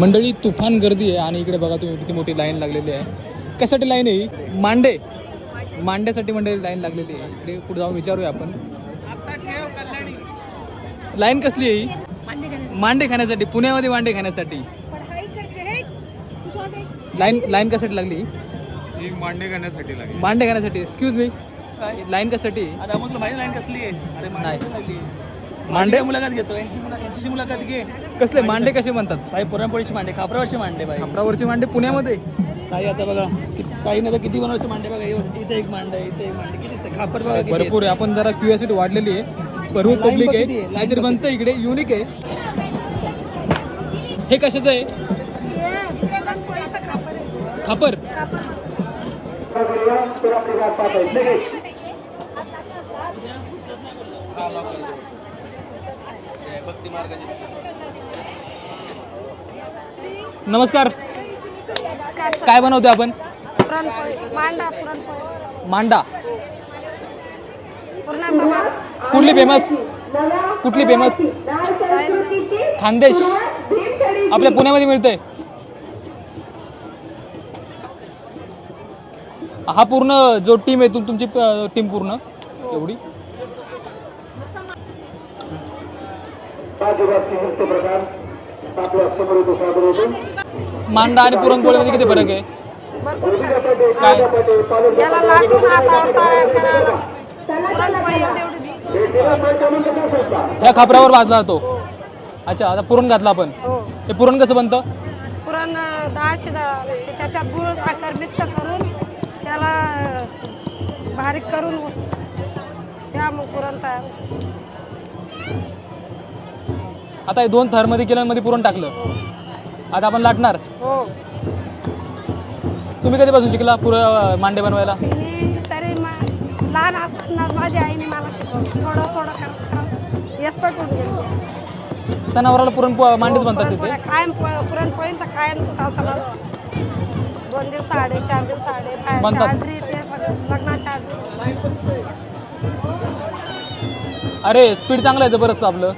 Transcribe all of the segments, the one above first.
मंडळी तुफान गर्दी आहे आणि इकडे बघा तुम्ही किती मोठी लाईन लागलेली आहे. कशासाठी लाईन आहे? मांडे. मांड्यासाठी मंडळी लाईन लागलेली आहे. इकडे पुढे जाऊन विचारूया आपण. लाईन कसली आहे मांडे खाण्यासाठी पुण्यामध्ये मांडे खाण्यासाठी. लाईन लाईन कशासाठी लागली मांडे करण्यासाठी लागेल. मांडे खाण्यासाठी. एक्सक्यूज मी लाईन कशासाठी? लाईन कसली आहे. नाही. मांडे? मुलाखत घेतो? यांची मुला- यांची मुलाखत घे. कसले? मांडे कसे म्हणतात? भाई पुरणपोळीची मांडे खापरावरची मांडे भाई. खापरावरचे मांडे पुण्यामध्ये? ताई आता बघा ताई तर किती बनवायचे मांडे बघा? हे- इथे एक मांडे इथे एक मांडे. किती खापर बघा. भरपूर आहे. आपण जरा क्युरियोसिटी वाढलेली आहे. भरपूर पब्लिक आहे. काहीतरी बनतं इकडे. युनिक आहे. हे कशाचं आहे? खापर. नमस्कार. काय बनवतो आपण? मांडा. कुठली फेमस कुठली फेमस खानदेश. आपल्या पुण्यामध्ये मिळतंय. हा पूर्ण जो टीम आहे तुम तुमची टीम पूर्ण. एवढी. मांडा आणि पुरणपोळीमध्ये किती फरक आहे? याला लाटून हातावर तयार करायला. खापरावर भाजला तो अच्छा आता पुरण घातलं आपण. हो. हे पुरण कसं बनतं? पुरण डाळ शिजावं त्याच्यात गुळ साखर मिक्स करून त्याला बारीक करून त्या मग पुरण तयार. आता हे दोन थरमध्ये केलं मध्ये पुरण टाकलं. आता आपण लाटणार. हो. तुम्ही कधीपासून शिकला पुरं मांडे बनवायला? मी तरी मा- लहान असताना माझ्या आईने मला शिकवलं. थोडं थोडं करत करत एक्सपर्ट होऊन गेली सणावाराला पुरण पो- मांडेच बनतात तिथे. पुरणपोळ्या कायम प- पुरणपोळींचा कायम चालतं माझं दोन दिवस आडे चार दिवस आडे बाहेरच्या बनतात. आडरी ते सगळं लग्नाच्या आडरी अरे स्पीड चांगलं आहे बरंच आपलं.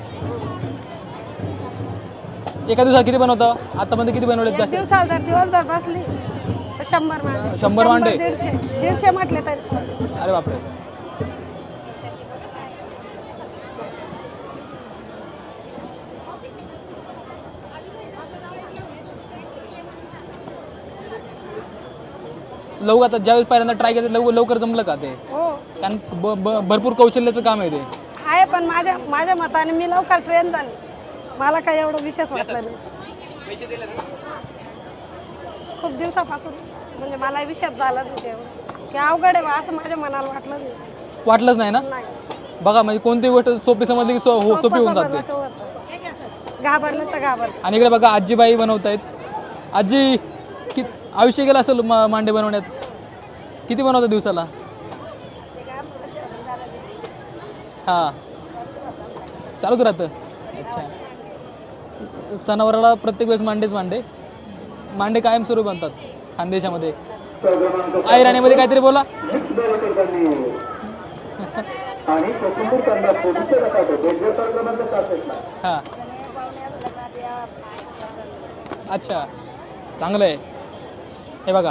एका दिवसात किती बनवतं? आतामध्ये किती बनवले एक जर दिवसभर बसली. तर शंभर मांडे. शंभर मांडे? दीडशे दीडशे म्हटले तरी. अरे बापरे. लवकर आता ज्यावेळेस पहिल्यांदा ट्राय केलं लवकर लवकर जमलं का ते? हो. कारण ब- ब- भरपूर कौशल्याचं काम आहे ते. आहे पण माझ्या माझ्या मताने मी लवकर ट्रेन झाली. मला काही एवढं विशेष वाटलं नाही. खूप दिवसापासून म्हणजे मला विशेष झाला नाही तेवढं की अवघड आहे बा असं माझ्या मनाला वाटलं नाही. वाटलंच नाही ना? नाही. बघा म्हणजे कोणतीही गोष्ट सोपी समजली की सो- हो- सोपी होऊन सोपं जाते. समजलं. घाबरलं तर घाबरलं. आणि इकडे बघा आजीबाई बनवत आहेत आजी कि आयुष्य गेलं असेल मा- मांडे बनवण्यात. किती बनवतात दिवसाला? हां. चालूच राहतं. अच्छा. सणावाराला प्रत्येक वेळेस मांडेच मांडे. मांडे कायमस्वरूपी बनतात खानदेशामध्ये. आई राणीमध्ये काहीतरी बोला. हां. अच्छा. चांगलं आहे. हे बघा.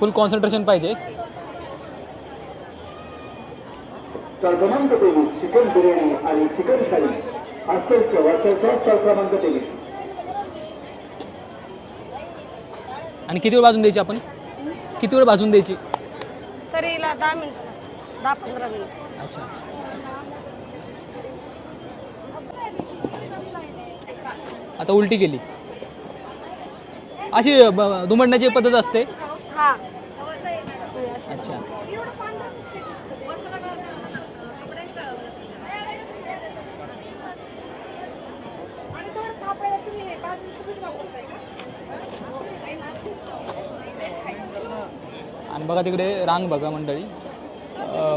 फुल कॉन्सन्ट्रेशन पाहिजे. तर क्रमांक तेवीस चिकन बिर्याणी आणि चिकन थाळी असेलच्या वर्षाचा स्टॉल क्रमांक तेवीस आणि किती वेळ भाजून द्यायची आपण? किती वेळ भाजून द्यायची? तरी हिला दहा मिनिटं दहा पंधरा मिनिट. अच्छा. आता उलटी केली. अशी ब- दुमडण्याची पद्धत असते? हा. अच्छा. आणि बघा तिकडे रांग बघा मंडळी.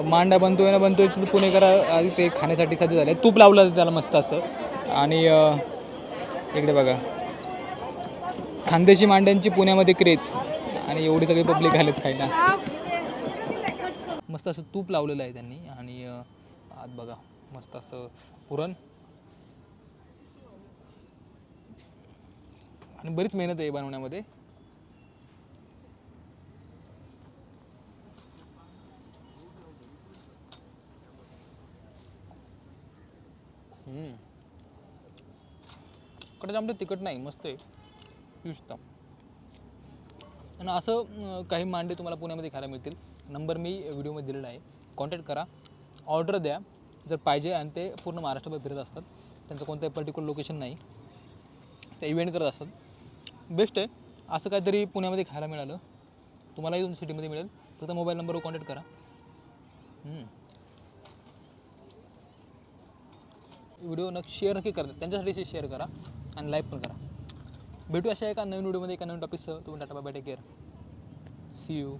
मांडा बनतोय ना बनतोय तिथे पुणेकर आधी ते खाण्यासाठी सज्ज झाले. तूप लावलं त्याला मस्त असं. आणि इकडे बघा. खानदेशी मांड्यांची पुण्यामध्ये क्रेज. आणि एवढी सगळी पब्लिक आलेत खायला. मस्त असं तूप लावलेलं आहे त्यांनी. आणि आत बघा मस्त असं पुरण. आणि बरीच मेहनत आहे बनवण्यामध्ये. कडे आमचं तिखट नाही मस्त आहे. येऊ शकता. आणि असं काही मांडे तुम्हाला पुण्यामध्ये खायला मिळतील. नंबर मी व्हिडिओमध्ये दिलेला आहे. कॉन्टॅक्ट करा. ऑर्डर द्या. जर पाहिजे आणि ते पूर्ण महाराष्ट्रभर फिरत असतात. त्यांचं कोणतंही पर्टिक्युलर लोकेशन नाही. ते इव्हेंट करत असतात. बेस्ट आहे. असं काहीतरी पुण्यामध्ये खायला मिळालं. तुम्हालाही तुमच्या सिटीमध्ये मिळेल. फक्त मोबाईल नंबरवर कॉन्टॅक्ट करा. व्हिडिओ नक्की शेअर नक्की करतात त्यांच्यासाठी शेअर करा आणि लाईक पण करा. भेटू अशा एका नवीन व्हिडिओमध्ये एका नवीन टॉपिकसह तुम्ही tata bye take care see you